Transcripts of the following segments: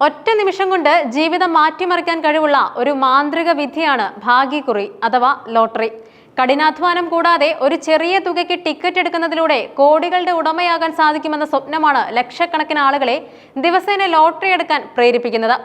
ഒറ്റ നിമിഷം കൊണ്ട് ജീവിതം മാറ്റിമറിക്കാൻ കഴിവുള്ള ഒരു മാന്ത്രിക വിധിയാണ് ഭാഗ്യക്കുറി അഥവാ ലോട്ടറി. കഠിനാധ്വാനം കൂടാതെ ഒരു ചെറിയ തുകയ്ക്ക് ടിക്കറ്റ് എടുക്കുന്നതിലൂടെ കോടികളുടെ ഉടമയാകാൻ സാധിക്കുമെന്ന സ്വപ്നമാണ് ലക്ഷക്കണക്കിന് ആളുകളെ ദിവസേന ലോട്ടറി എടുക്കാൻ പ്രേരിപ്പിക്കുന്നത്.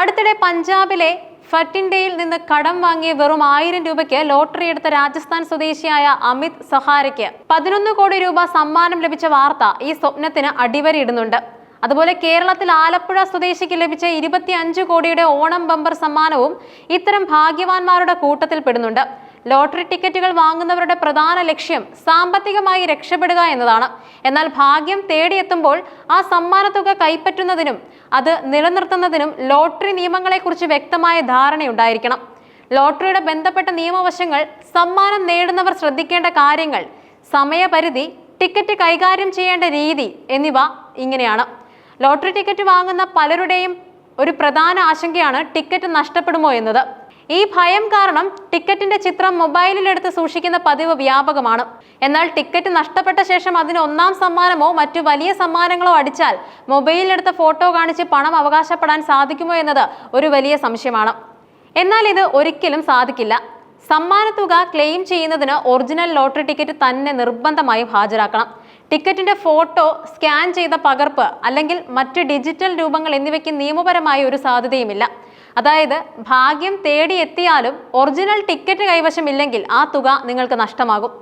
അടുത്തിടെ പഞ്ചാബിലെ ഫറ്റിൻഡയിൽ നിന്ന് കടം വാങ്ങിയ വെറും ആയിരം രൂപയ്ക്ക് ലോട്ടറി എടുത്ത രാജസ്ഥാൻ സ്വദേശിയായ അമിത് സഹാരയ്ക്ക് പതിനൊന്ന് കോടി രൂപ സമ്മാനം ലഭിച്ച വാർത്ത ഈ സ്വപ്നത്തിന് അടിവരയിടുന്നുണ്ട്. അതുപോലെ കേരളത്തിൽ ആലപ്പുഴ സ്വദേശിക്ക് ലഭിച്ച ഇരുപത്തി അഞ്ച് കോടിയുടെ ഓണം ബമ്പർ സമ്മാനവും ഇത്തരം ഭാഗ്യവാന്മാരുടെ കൂട്ടത്തിൽ പെടുന്നുണ്ട്. ലോട്ടറി ടിക്കറ്റുകൾ വാങ്ങുന്നവരുടെ പ്രധാന ലക്ഷ്യം സാമ്പത്തികമായി രക്ഷപ്പെടുക എന്നതാണ്. എന്നാൽ ഭാഗ്യം തേടിയെത്തുമ്പോൾ ആ സമ്മാനത്തുക കൈപ്പറ്റുന്നതിനും അത് നിലനിർത്തുന്നതിനും ലോട്ടറി നിയമങ്ങളെക്കുറിച്ച് വ്യക്തമായ ധാരണയുണ്ടായിരിക്കണം. ലോട്ടറിയുടെ ബന്ധപ്പെട്ട നിയമവശങ്ങൾ സമ്മാനം നേടുന്നവർ ശ്രദ്ധിക്കേണ്ട കാര്യങ്ങൾ സമയപരിധി ടിക്കറ്റ് കൈകാര്യം ചെയ്യേണ്ട രീതി എന്നിവ ഇങ്ങനെയാണ്. ലോട്ടറി ടിക്കറ്റ് വാങ്ങുന്ന പലരുടെയും ഒരു പ്രധാന ആശങ്കയാണ് ടിക്കറ്റ് നഷ്ടപ്പെടുമോ എന്നത്. ഈ ഭയം കാരണം ടിക്കറ്റിന്റെ ചിത്രം മൊബൈലിലെടുത്ത് സൂക്ഷിക്കുന്ന പതിവ് വ്യാപകമാണ്. എന്നാൽ ടിക്കറ്റ് നഷ്ടപ്പെട്ട ശേഷം അതിന് ഒന്നാം സമ്മാനമോ മറ്റു വലിയ സമ്മാനങ്ങളോ അടിച്ചാൽ മൊബൈലിലെടുത്ത ഫോട്ടോ കാണിച്ച് പണം അവകാശപ്പെടാൻ സാധിക്കുമോ എന്നത് ഒരു വലിയ സംശയമാണ്. എന്നാൽ ഇത് ഒരിക്കലും സാധിക്കില്ല. സമ്മാനത്തുക ക്ലെയിം ചെയ്യുന്നതിന് ഒറിജിനൽ ലോട്ടറി ടിക്കറ്റ് തന്നെ നിർബന്ധമായും ഹാജരാക്കണം. ടിക്കറ്റിന്റെ ഫോട്ടോ സ്കാൻ ചെയ്ത പകർപ്പ് അല്ലെങ്കിൽ മറ്റ് ഡിജിറ്റൽ രൂപങ്ങൾ എന്നിവയ്ക്ക് നിയമപരമായ ഒരു സാധ്യതയുമില്ല. അതായത് ഭാഗ്യം തേടിയെത്തിയാലും ഒറിജിനൽ ടിക്കറ്റ് കൈവശമില്ലെങ്കിൽ ആ തുക നിങ്ങൾക്ക് നഷ്ടമാകും.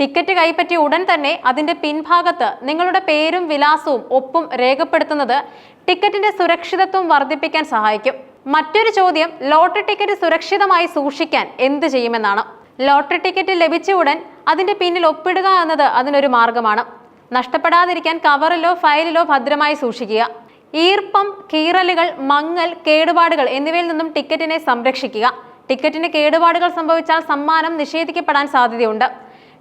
ടിക്കറ്റ് കൈപ്പറ്റിയ ഉടൻ തന്നെ അതിന്റെ പിൻഭാഗത്ത് നിങ്ങളുടെ പേരും വിലാസവും ഒപ്പും രേഖപ്പെടുത്തുന്നത് ടിക്കറ്റിന്റെ സുരക്ഷിതത്വം വർദ്ധിപ്പിക്കാൻ സഹായിക്കും. മറ്റൊരു ചോദ്യം ലോട്ടറി ടിക്കറ്റ് സുരക്ഷിതമായി സൂക്ഷിക്കാൻ എന്ത് ചെയ്യുമെന്നാണ്. ലോട്ടറി ടിക്കറ്റ് ലഭിച്ച ഉടൻ അതിന്റെ പിന്നിൽ ഒപ്പിടുക എന്നത് അതിനൊരു മാർഗമാണ്. നഷ്ടപ്പെടാതിരിക്കാൻ കവറിലോ ഫയലിലോ ഭദ്രമായി സൂക്ഷിക്കുക. ഈർപ്പം കീറലുകൾ മങ്ങൽ കേടുപാടുകൾ എന്നിവയിൽ നിന്നും ടിക്കറ്റിനെ സംരക്ഷിക്കുക. ടിക്കറ്റിന് കേടുപാടുകൾ സംഭവിച്ചാൽ സമ്മാനം നിഷേധിക്കപ്പെടാൻ സാധ്യതയുണ്ട്.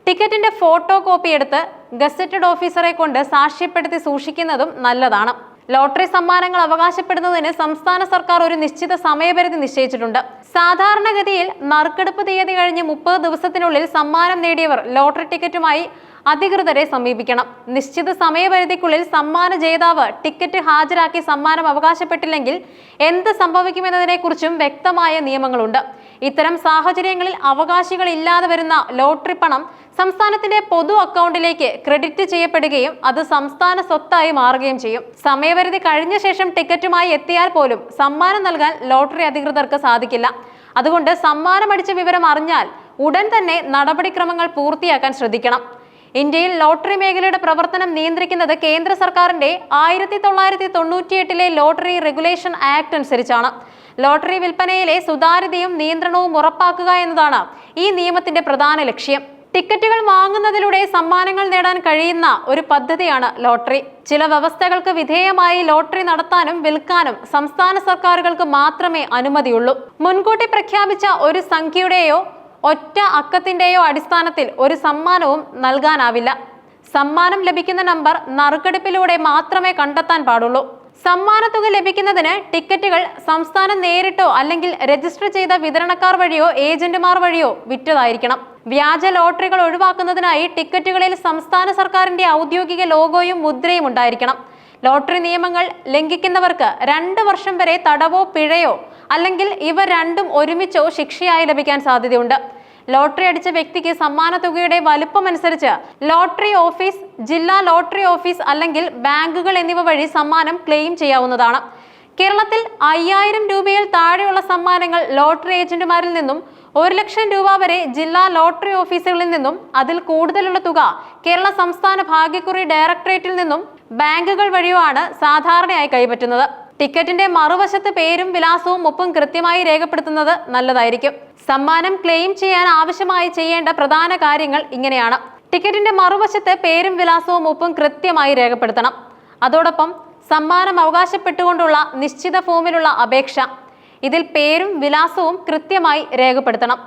ടിക്കറ്റിന്റെ ഫോട്ടോ കോപ്പി എടുത്ത് ഗസറ്റഡ് ഓഫീസറെ കൊണ്ട് സാക്ഷ്യപ്പെടുത്തി സൂക്ഷിക്കുന്നതും നല്ലതാണ്. ലോട്ടറി സമ്മാനങ്ങൾ അവകാശപ്പെടുന്നതിന് സംസ്ഥാന സർക്കാർ ഒരു നിശ്ചിത സമയപരിധി നിശ്ചയിച്ചിട്ടുണ്ട്. സാധാരണഗതിയിൽ നറുക്കെടുപ്പ് തീയതി കഴിഞ്ഞ് മുപ്പത് ദിവസത്തിനുള്ളിൽ സമ്മാനം നേടിയവർ ലോട്ടറി ടിക്കറ്റുമായി അധികൃതരെ സമീപിക്കണം. നിശ്ചിത സമയപരിധിക്കുള്ളിൽ സമ്മാന ജേതാവ് ടിക്കറ്റ് ഹാജരാക്കി സമ്മാനം അവകാശപ്പെട്ടില്ലെങ്കിൽ എന്ത് സംഭവിക്കുമെന്നതിനെക്കുറിച്ചും വ്യക്തമായ നിയമങ്ങളുണ്ട്. ഇത്തരം സാഹചര്യങ്ങളിൽ അവകാശികൾ ഇല്ലാതെ വരുന്ന ലോട്ടറി പണം സംസ്ഥാനത്തിന്റെ പൊതു അക്കൗണ്ടിലേക്ക് ക്രെഡിറ്റ് ചെയ്യപ്പെടുകയും അത് സംസ്ഥാന സ്വത്തായി മാറുകയും ചെയ്യും. സമയപരിധി കഴിഞ്ഞ ശേഷം ടിക്കറ്റുമായി എത്തിയാൽ പോലും സമ്മാനം നൽകാൻ ലോട്ടറി അധികൃതർക്ക് സാധിക്കില്ല. അതുകൊണ്ട് സമ്മാനമടിച്ച വിവരം അറിഞ്ഞാൽ ഉടൻ തന്നെ നടപടിക്രമങ്ങൾ പൂർത്തിയാക്കാൻ ശ്രദ്ധിക്കണം. ഇന്ത്യയിൽ ലോട്ടറി മേഖലയുടെ പ്രവർത്തനം നിയന്ത്രിക്കുന്നത് കേന്ദ്ര സർക്കാരിന്റെ ആയിരത്തി തൊള്ളായിരത്തി തൊണ്ണൂറ്റിയെട്ടിലെ ലോട്ടറി റെഗുലേഷൻ ആക്ട് അനുസരിച്ചാണ്. ലോട്ടറി വിൽപ്പനയിലെ സുതാര്യതയും നിയന്ത്രണവും ഉറപ്പാക്കുക എന്നതാണ് ഈ നിയമത്തിന്റെ പ്രധാന ലക്ഷ്യം. ടിക്കറ്റുകൾ വാങ്ങുന്നതിലൂടെ സമ്മാനങ്ങൾ നേടാൻ കഴിയുന്ന ഒരു പദ്ധതിയാണ് ലോട്ടറി. ചില വ്യവസ്ഥകൾക്ക് വിധേയമായി ലോട്ടറി നടത്താനും വിൽക്കാനും സംസ്ഥാന സർക്കാരുകൾക്ക് മാത്രമേ അനുമതിയുള്ളൂ. മുൻകൂട്ടി പ്രഖ്യാപിച്ച ഒരു സംഖ്യയുടെയോ ഒറ്റ അക്കത്തിന്റെയോ അടിസ്ഥാനത്തിൽ ഒരു സമ്മാനവും നൽകാനാവില്ല. സമ്മാനം ലഭിക്കുന്ന നമ്പർ നറുക്കെടുപ്പിലൂടെ മാത്രമേ കണ്ടെത്താൻ പാടുള്ളൂ. സമ്മാനത്തുക ലഭിക്കുന്നതിന് ടിക്കറ്റുകൾ സംസ്ഥാനം നേരിട്ടോ അല്ലെങ്കിൽ രജിസ്റ്റർ ചെയ്ത വിതരണക്കാർ വഴിയോ ഏജന്റുമാർ വഴിയോ വിറ്റതായിരിക്കണം. വ്യാജ ലോട്ടറികൾ ഒഴിവാക്കുന്നതിനായി ടിക്കറ്റുകളിൽ സംസ്ഥാന സർക്കാരിന്റെ ഔദ്യോഗിക ലോഗോയും മുദ്രയും ഉണ്ടായിരിക്കണം. ലോട്ടറി നിയമങ്ങൾ ലംഘിക്കുന്നവർക്ക് രണ്ട് വർഷം വരെ തടവോ പിഴയോ അല്ലെങ്കിൽ ഇവ രണ്ടും ഒരുമിച്ചോ ശിക്ഷയായി ലഭിക്കാൻ സാധ്യതയുണ്ട്. ലോട്ടറി അടിച്ച വ്യക്തിക്ക് സമ്മാന തുകയുടെ വലുപ്പമനുസരിച്ച് ലോട്ടറി ഓഫീസ് ജില്ലാ ലോട്ടറി ഓഫീസ് അല്ലെങ്കിൽ ബാങ്കുകൾ എന്നിവ വഴി സമ്മാനം ക്ലെയിം ചെയ്യാവുന്നതാണ്. കേരളത്തിൽ അയ്യായിരം രൂപയിൽ താഴെയുള്ള സമ്മാനങ്ങൾ ലോട്ടറി ഏജന്റുമാരിൽ നിന്നും ഒരു ലക്ഷം രൂപ വരെ ജില്ലാ ലോട്ടറി ഓഫീസുകളിൽ നിന്നും അതിൽ കൂടുതലുള്ള തുക കേരള സംസ്ഥാന ഭാഗ്യക്കുറി ഡയറക്ടറേറ്റിൽ നിന്നും ബാങ്കുകൾ വഴിയോ ആണ് സാധാരണയായി കൈപ്പറ്റുന്നത്. ടിക്കറ്റിന്റെ മറുവശത്ത് പേരും വിലാസവും ഒപ്പം കൃത്യമായി രേഖപ്പെടുത്തുന്നത് നല്ലതായിരിക്കും. സമ്മാനം ക്ലെയിം ചെയ്യാൻ ആവശ്യമായി ചെയ്യേണ്ട പ്രധാന കാര്യങ്ങൾ ഇങ്ങനെയാണ്. ടിക്കറ്റിന്റെ മറുവശത്ത് പേരും വിലാസവും ഒപ്പം കൃത്യമായി രേഖപ്പെടുത്തണം. അതോടൊപ്പം സമ്മാനം അവകാശപ്പെട്ടുകൊണ്ടുള്ള നിശ്ചിത ഫോമിലുള്ള അപേക്ഷ. ഇതിൽ പേരും വിലാസവും കൃത്യമായി രേഖപ്പെടുത്തണം.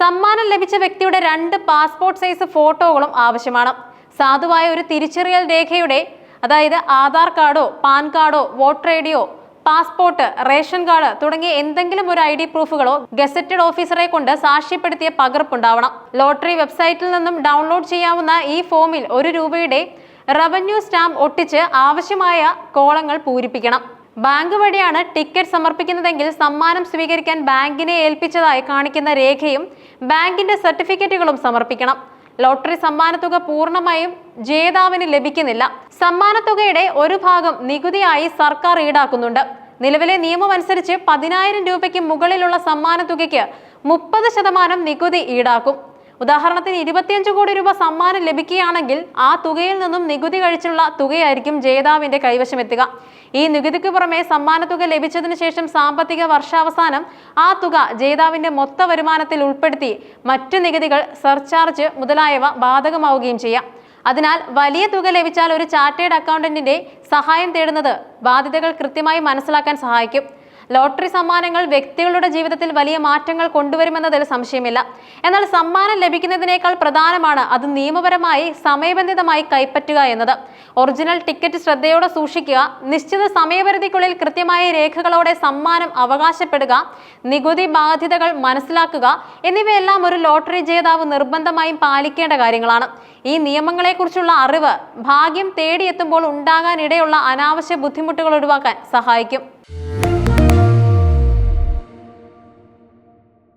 സമ്മാനം ലഭിച്ച വ്യക്തിയുടെ രണ്ട് പാസ്പോർട്ട് സൈസ് ഫോട്ടോകളും ആവശ്യമാണ്. സാധുവായ ഒരു തിരിച്ചറിയൽ രേഖയുടെ അതായത് ആധാർ കാർഡോ പാൻ കാർഡോ വോട്ടർ ഐ ഡിയോ പാസ്പോർട്ട് റേഷൻ കാർഡ് തുടങ്ങിയ എന്തെങ്കിലും ഒരു ഐ ഡി പ്രൂഫുകളോ ഗസറ്റഡ് ഓഫീസറെ കൊണ്ട് സാക്ഷ്യപ്പെടുത്തിയ പകർപ്പുണ്ടാവണം. ലോട്ടറി വെബ്സൈറ്റിൽ നിന്നും ഡൗൺലോഡ് ചെയ്യാവുന്ന ഈ ഫോമിൽ ഒരു രൂപയുടെ റവന്യൂ സ്റ്റാമ്പ് ഒട്ടിച്ച് ആവശ്യമായ കോളങ്ങൾ പൂരിപ്പിക്കണം. ബാങ്ക് വഴിയാണ് ടിക്കറ്റ് സമർപ്പിക്കുന്നതെങ്കിൽ സമ്മാനം സ്വീകരിക്കാൻ ബാങ്കിനെ ഏൽപ്പിച്ചതായി കാണിക്കുന്ന രേഖയും ബാങ്കിന്റെ സർട്ടിഫിക്കറ്റുകളും സമർപ്പിക്കണം. ലോട്ടറി സമ്മാനത്തുക പൂർണമായും ജേതാവിന് ലഭിക്കുന്നില്ല. സമ്മാനത്തുകയുടെ ഒരു ഭാഗം നികുതിയായി സർക്കാർ ഈടാക്കുന്നുണ്ട്. നിലവിലെ നിയമം അനുസരിച്ച് പതിനായിരം രൂപയ്ക്ക് മുകളിലുള്ള സമ്മാനത്തുകയ്ക്ക് മുപ്പത് ശതമാനം നികുതി ഈടാക്കും. ഉദാഹരണത്തിന് ഇരുപത്തിയഞ്ച് കോടി രൂപ സമ്മാനം ലഭിക്കുകയാണെങ്കിൽ ആ തുകയിൽ നിന്നും നികുതി കഴിച്ചുള്ള തുകയായിരിക്കും ജേതാവിന്റെ കൈവശമെത്തുക. ഈ നികുതിക്ക് പുറമെ സമ്മാനത്തുക ലഭിച്ചതിനു ശേഷം സാമ്പത്തിക വർഷാവസാനം ആ തുക ജേതാവിന്റെ മൊത്ത വരുമാനത്തിൽ ഉൾപ്പെടുത്തി മറ്റു നികുതികൾ സർചാർജ് മുതലായവ ബാധകമാവുകയും ചെയ്യാം. അതിനാൽ വലിയ തുക ലഭിച്ചാൽ ഒരു ചാർട്ടേഡ് അക്കൗണ്ടന്റിന്റെ സഹായം തേടുന്നത് ബാധ്യതകൾ കൃത്യമായി മനസ്സിലാക്കാൻ സഹായിക്കും. ലോട്ടറി സമ്മാനങ്ങൾ വ്യക്തികളുടെ ജീവിതത്തിൽ വലിയ മാറ്റങ്ങൾ കൊണ്ടുവരുമെന്നതിൽ സംശയമില്ല. എന്നാൽ സമ്മാനം ലഭിക്കുന്നതിനേക്കാൾ പ്രധാനമാണ് അത് നിയമപരമായി സമയബന്ധിതമായി കൈപ്പറ്റുക എന്നത്. ഒറിജിനൽ ടിക്കറ്റ് ശ്രദ്ധയോടെ സൂക്ഷിക്കുക നിശ്ചിത സമയപരിധിക്കുള്ളിൽ കൃത്യമായ രേഖകളോടെ സമ്മാനം അവകാശപ്പെടുക നികുതി ബാധ്യതകൾ മനസ്സിലാക്കുക എന്നിവയെല്ലാം ഒരു ലോട്ടറി ജേതാവ് നിർബന്ധമായും പാലിക്കേണ്ട കാര്യങ്ങളാണ്. ഈ നിയമങ്ങളെക്കുറിച്ചുള്ള അറിവ് ഭാഗ്യം തേടിയെത്തുമ്പോൾ ഉണ്ടാകാനിടയുള്ള അനാവശ്യ ബുദ്ധിമുട്ടുകൾ ഒഴിവാക്കാൻ സഹായിക്കും.